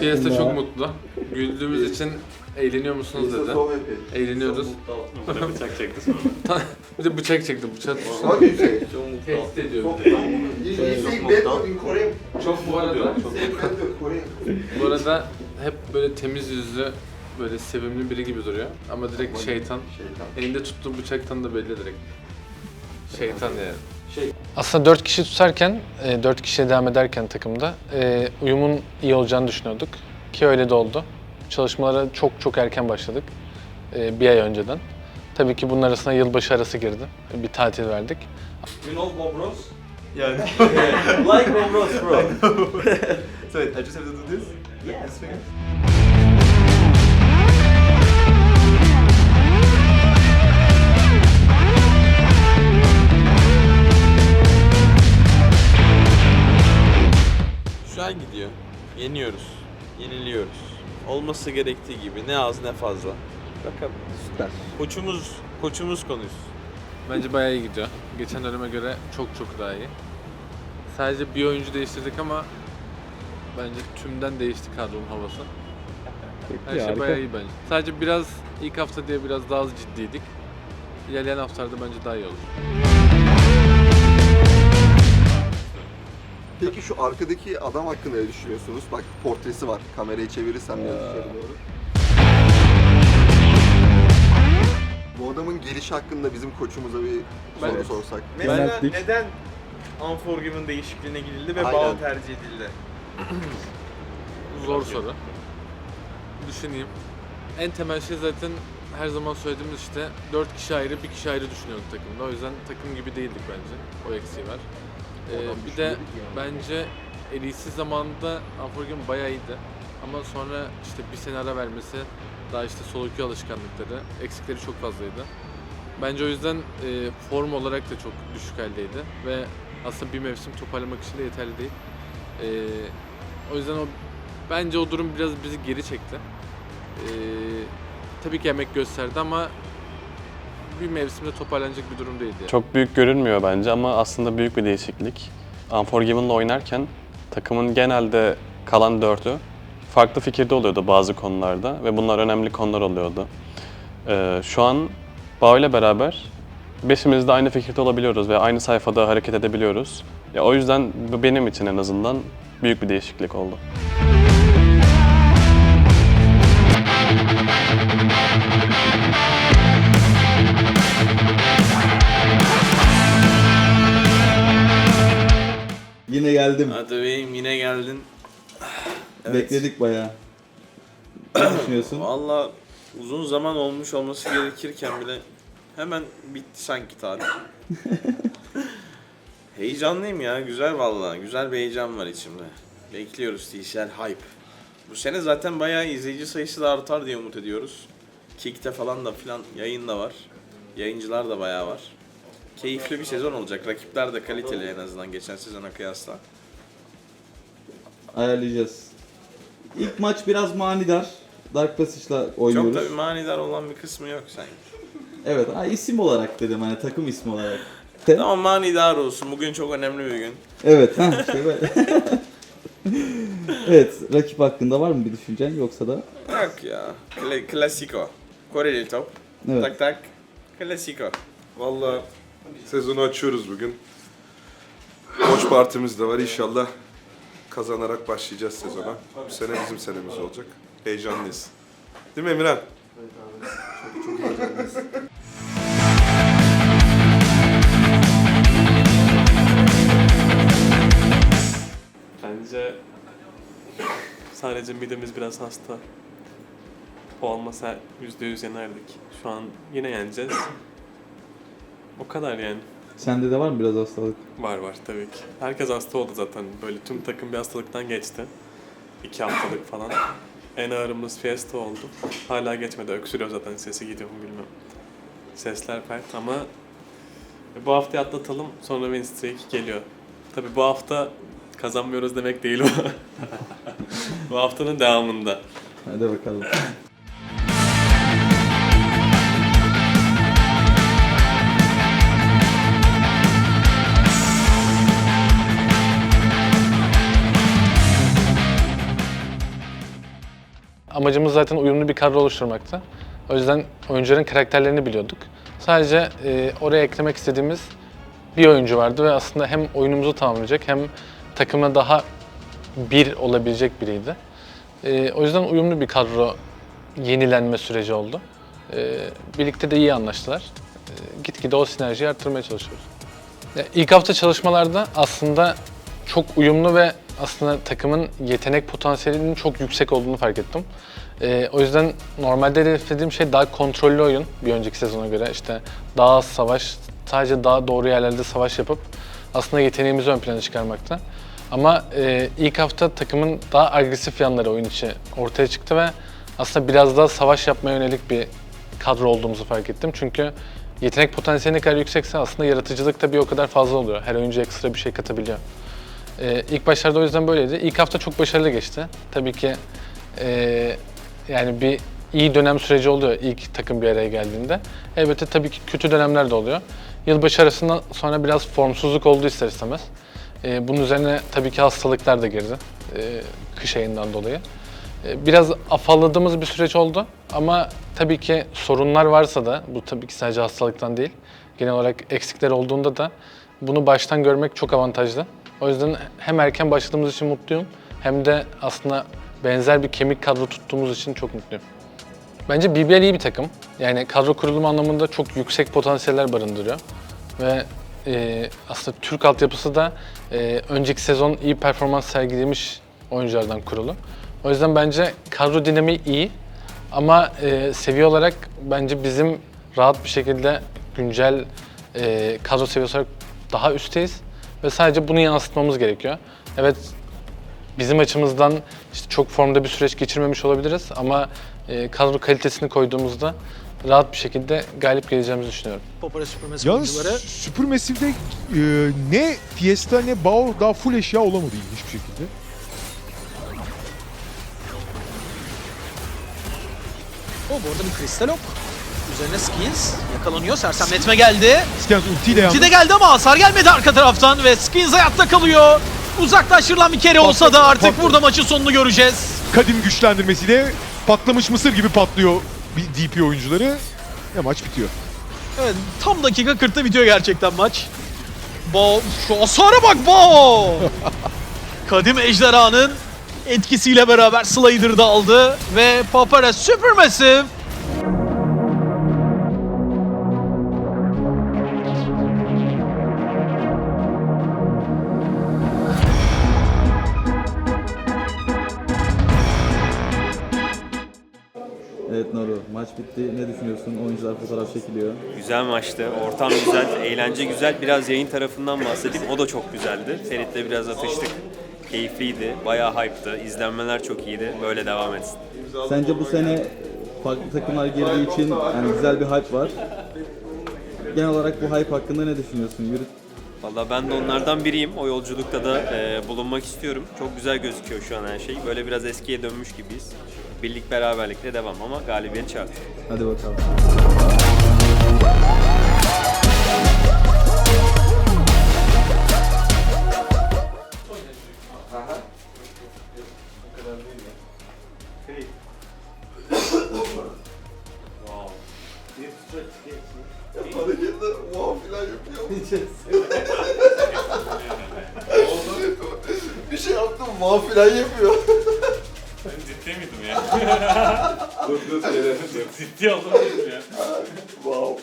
Piyasa hakkında. çok mutlu. Güldüğümüz için eğleniyor musunuz dedi. Eğleniyoruz. Bana bıçak çekti sonra. Bir de bıçak çekti. Bıçak mutlu. tehdit ediyor. Çok bir de. Çok bu arada, bu arada hep böyle temiz yüzlü, böyle sevimli biri gibi duruyor. Ama direkt şeytan. Şeytan. Elinde tuttuğu bıçaktan da belli direkt. Şeytan yani. Şey. Aslında 4 kişi tutarken, 4 kişiye devam ederken takımda e, uyumun iyi olacağını düşünüyorduk. Ki öyle de oldu. Çalışmalara çok çok erken başladık. e, Bir ay önceden. Tabii ki bunun arasına yılbaşı arası girdi. Bir tatil verdik. You know Bobros? Yeah. like Bobros bro. so wait, I just have to do this? Yes. This Yeniyoruz. Yeniliyoruz. Olması gerektiği gibi ne az ne fazla. Bakalım. Süper. Koçumuz, koçumuz konuşsun. Bence bayağı iyi gidiyor. Geçen döneme göre çok çok daha iyi. Sadece bir oyuncu değiştirdik ama bence tümden değişti kadronun havası. Her şey bayağı iyi bence. Sadece biraz ilk hafta diye biraz daha az ciddiydik. İlerleyen haftalarda bence daha iyi olur. Peki şu arkadaki adam hakkında ne düşünüyorsunuz? Bak portresi var. Kamerayı çevirirsem biraz içeri doğru. Bu adamın gelişi hakkında bizim koçumuza bir soru Ben- sorsak. Mesela Yönelttik. neden Unforgiven değişikliğine gidildi ve Aynen. Bao tercih edildi? Zor soru. Düşüneyim. En temel şey zaten her zaman söylediğimiz işte 4 kişi ayrı, bir kişi ayrı düşünüyorduk takımda. O yüzden takım gibi değildik bence. O eksiği var. Ee, bir de bence Elite'i zamanında Unforgiven bayağı iyiydi. Ama sonra işte bir sene ara vermesi, daha işte solo queue alışkanlıkları, eksikleri çok fazlaydı. Bence o yüzden e, form olarak da çok düşük haldeydi ve aslında bir mevsim toparlamak için de yeterli değil. E, o yüzden o bence o durum biraz bizi geri çekti. E, tabii ki emek gösterdi ama bir mevsimde toparlanacak bir durum değildi. Çok büyük görünmüyor bence ama aslında büyük bir değişiklik. Unforgiven'la oynarken takımın genelde kalan dördü farklı fikirde oluyordu bazı konularda ve bunlar önemli konular oluyordu. Ee, şu an Bao ile beraber beşimiz de aynı fikirde olabiliyoruz ve aynı sayfada hareket edebiliyoruz. Ya o yüzden benim için en azından büyük bir değişiklik oldu. Yine geldim. Hadi beyim yine geldin. Bekledik bayağı. Ne düşünüyorsun? Valla uzun zaman olmuş olması gerekirken bile hemen bitti sanki tatil. Heyecanlıyım ya. Güzel valla. Güzel bir heyecan var içimde. Bekliyoruz TCL Hype. Bu sene zaten bayağı izleyici sayısı da artar diye umut ediyoruz. Kick'te falan da filan yayın da var. Yayıncılar da bayağı var. Keyifli bir sezon olacak. Rakipler de kaliteli en azından geçen sezona kıyasla. Ayarlayacağız. İlk maç biraz manidar. Dark Passage'la Çok oynuyoruz. tabii manidar olan bir kısmı yok sanki. Evet, ha, isim olarak dedim hani takım ismi olarak. Tamam manidar olsun. Bugün çok önemli bir gün. Evet, ha işte böyle. evet, rakip hakkında var mı bir düşüncen yoksa da? Yok ya. Kla- klasiko. Koreli top. Evet. Tak tak. Klasiko. Valla sezonu açıyoruz bugün. Koç partimiz de var inşallah kazanarak başlayacağız sezona. Bu sene bizim senemiz olacak. Heyecanlıyız. Değil mi Emirhan? Bence sadece midemiz biraz hasta. O olmasa yüzde yüz yenerdik. Şu an yine yeneceğiz. O kadar yani. Sende de var mı biraz hastalık? Var var tabii ki. Herkes hasta oldu zaten. Böyle tüm takım bir hastalıktan geçti. İki haftalık falan. En ağırımız Fiesta oldu. Hala geçmedi. Öksürüyor zaten. Sesi gidiyor mu bilmiyorum. Sesler pert ama bu haftayı atlatalım. Sonra win streak geliyor. Tabii bu hafta kazanmıyoruz demek değil o. bu haftanın devamında. Hadi bakalım. Amacımız zaten uyumlu bir kadro oluşturmaktı. O yüzden oyuncuların karakterlerini biliyorduk. Sadece e, oraya eklemek istediğimiz bir oyuncu vardı ve aslında hem oyunumuzu tamamlayacak hem takıma daha bir olabilecek biriydi. E, o yüzden uyumlu bir kadro yenilenme süreci oldu. E, birlikte de iyi anlaştılar. E, gitgide o sinerjiyi arttırmaya çalışıyoruz. Ya, İlk hafta çalışmalarda aslında çok uyumlu ve aslında takımın yetenek potansiyelinin çok yüksek olduğunu fark ettim. Ee, o yüzden normalde hedeflediğim şey daha kontrollü oyun bir önceki sezona göre. işte daha az savaş, sadece daha doğru yerlerde savaş yapıp aslında yeteneğimizi ön plana çıkarmakta. Ama e, ilk hafta takımın daha agresif yanları oyun içi ortaya çıktı ve aslında biraz daha savaş yapmaya yönelik bir kadro olduğumuzu fark ettim. Çünkü yetenek potansiyeli ne kadar yüksekse aslında yaratıcılık da bir o kadar fazla oluyor. Her oyuncu ekstra bir şey katabiliyor. Ee, ilk başlarda o yüzden böyleydi. İlk hafta çok başarılı geçti. Tabii ki ee, yani bir iyi dönem süreci oluyor ilk takım bir araya geldiğinde. Elbette tabii ki kötü dönemler de oluyor. Yılbaşı arasından sonra biraz formsuzluk oldu ister istemez. Ee, bunun üzerine tabii ki hastalıklar da girdi. ee, kış ayından dolayı. Ee, Biraz afalladığımız bir süreç oldu ama tabii ki sorunlar varsa da bu tabii ki sadece hastalıktan değil. Genel olarak eksikler olduğunda da bunu baştan görmek çok avantajlı. O yüzden hem erken başladığımız için mutluyum hem de aslında benzer bir kemik kadro tuttuğumuz için çok mutluyum. Bence BBL iyi bir takım. Yani kadro kurulumu anlamında çok yüksek potansiyeller barındırıyor. Ve e, aslında Türk altyapısı da e, önceki sezon iyi performans sergilemiş oyunculardan kurulu. O yüzden bence kadro dinamiği iyi. Ama e, seviye olarak bence bizim rahat bir şekilde güncel e, kadro seviyesi olarak daha üstteyiz. Ve sadece bunu yansıtmamız gerekiyor. Evet bizim açımızdan işte çok formda bir süreç geçirmemiş olabiliriz ama e, kadro kalitesini koyduğumuzda rahat bir şekilde galip geleceğimizi düşünüyorum. Popora Supermassive Yalnız oyuncuları. Supermassive'de e, ne Fiesta ne Bao daha full eşya olamadı ilginç bir şekilde. O bu arada bir kristal ok. Üzerine Skins yakalanıyor. Sersemletme geldi. Skans ultiyle Ulti yalnız. de geldi ama hasar gelmedi arka taraftan ve Skins hayatta kalıyor. Uzaklaştırılan bir kere olsa da artık burada maçın sonunu göreceğiz. Kadim güçlendirmesiyle patlamış mısır gibi patlıyor bir DP oyuncuları. Ve maç bitiyor. Evet tam dakika 40'ta bitiyor gerçekten maç. Bo şu hasara bak Bo! Kadim ejderhanın etkisiyle beraber Slider da aldı ve Papara Supermassive Evet Naru, maç bitti. Ne düşünüyorsun? Oyuncular fotoğraf çekiliyor. Güzel maçtı. Ortam güzel, eğlence güzel. Biraz yayın tarafından bahsedeyim. O da çok güzeldi. Ferit'le biraz atıştık. Keyifliydi. Bayağı hype'tı. İzlenmeler çok iyiydi. Böyle devam etsin. Sence bu sene farklı takımlar girdiği için yani güzel bir hype var. Genel olarak bu hype hakkında ne düşünüyorsun? Yürü, Valla ben de onlardan biriyim. O yolculukta da e, bulunmak istiyorum. Çok güzel gözüküyor şu an her şey. Böyle biraz eskiye dönmüş gibiyiz. Birlik beraberlikle devam ama galibiyet şart. hadi bakalım. Hareketler wow filan yapıyor. bir şey yaptım wow filan yapıyor. Ya? Dur dur şeyler. Ciddi oldum dedim ya. wow.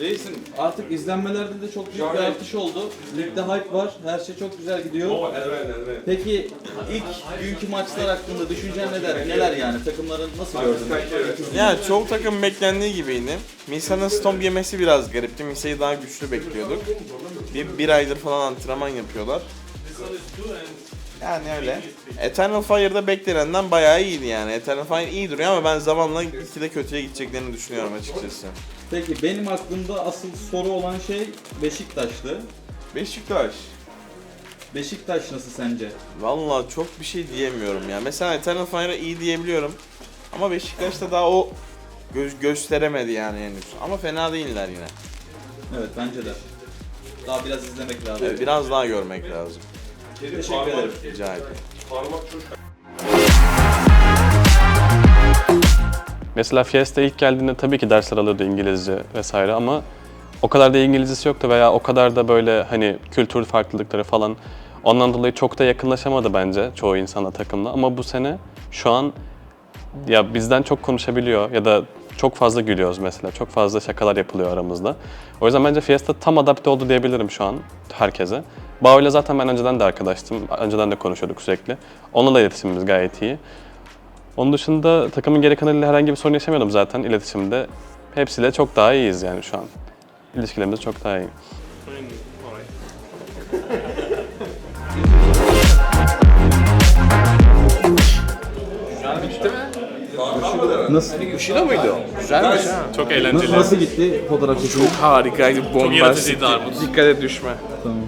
Reisim artık izlenmelerde de çok büyük bir artış oldu. Ligde hype var. Her şey çok güzel gidiyor. Peki ilk günkü maçlar hakkında düşüncen neler? Neler yani? Takımların nasıl gördün? Yani çoğu takım beklendiği gibiydi. Misa'nın stomp yemesi biraz garipti. Misa'yı daha güçlü bekliyorduk. Bir, bir aydır falan antrenman yapıyorlar. Yani öyle. Eternal Fire'da beklenenden bayağı iyiydi yani. Eternal Fire iyi duruyor ama ben zamanla ikide kötüye gideceklerini düşünüyorum açıkçası. Peki benim aklımda asıl soru olan şey Beşiktaş'tı. Beşiktaş. Beşiktaş nasıl sence? Vallahi çok bir şey diyemiyorum ya. Mesela Eternal Fire'a iyi diyebiliyorum. Ama Beşiktaş'ta daha o gö- gösteremedi yani henüz. Ama fena değiller yine. Evet bence de. Daha biraz izlemek lazım. Evet, biraz daha görmek lazım. Teşekkür ederim. Rica ederim. Mesela Fiesta ilk geldiğinde tabii ki dersler alıyordu İngilizce vesaire ama o kadar da İngilizcesi yoktu veya o kadar da böyle hani kültür farklılıkları falan ondan dolayı çok da yakınlaşamadı bence çoğu insanla takımla ama bu sene şu an ya bizden çok konuşabiliyor ya da çok fazla gülüyoruz mesela. Çok fazla şakalar yapılıyor aramızda. O yüzden bence Fiesta tam adapte oldu diyebilirim şu an herkese. Bao'yla zaten ben önceden de arkadaştım. Önceden de konuşuyorduk sürekli. Onunla da iletişimimiz gayet iyi. Onun dışında takımın geri kalanıyla herhangi bir sorun yaşamıyordum zaten iletişimde. Hepsiyle çok daha iyiyiz yani şu an. İlişkilerimiz çok daha iyi. Nasıl, Üşüyor muydu? Güzelmiş ha. Çok eğlenceli. nasıl gitti fotoğraf çekimi? Harikaydı, bomba. yaratıcıydı Armut. Dikkat et düşme. Tamam.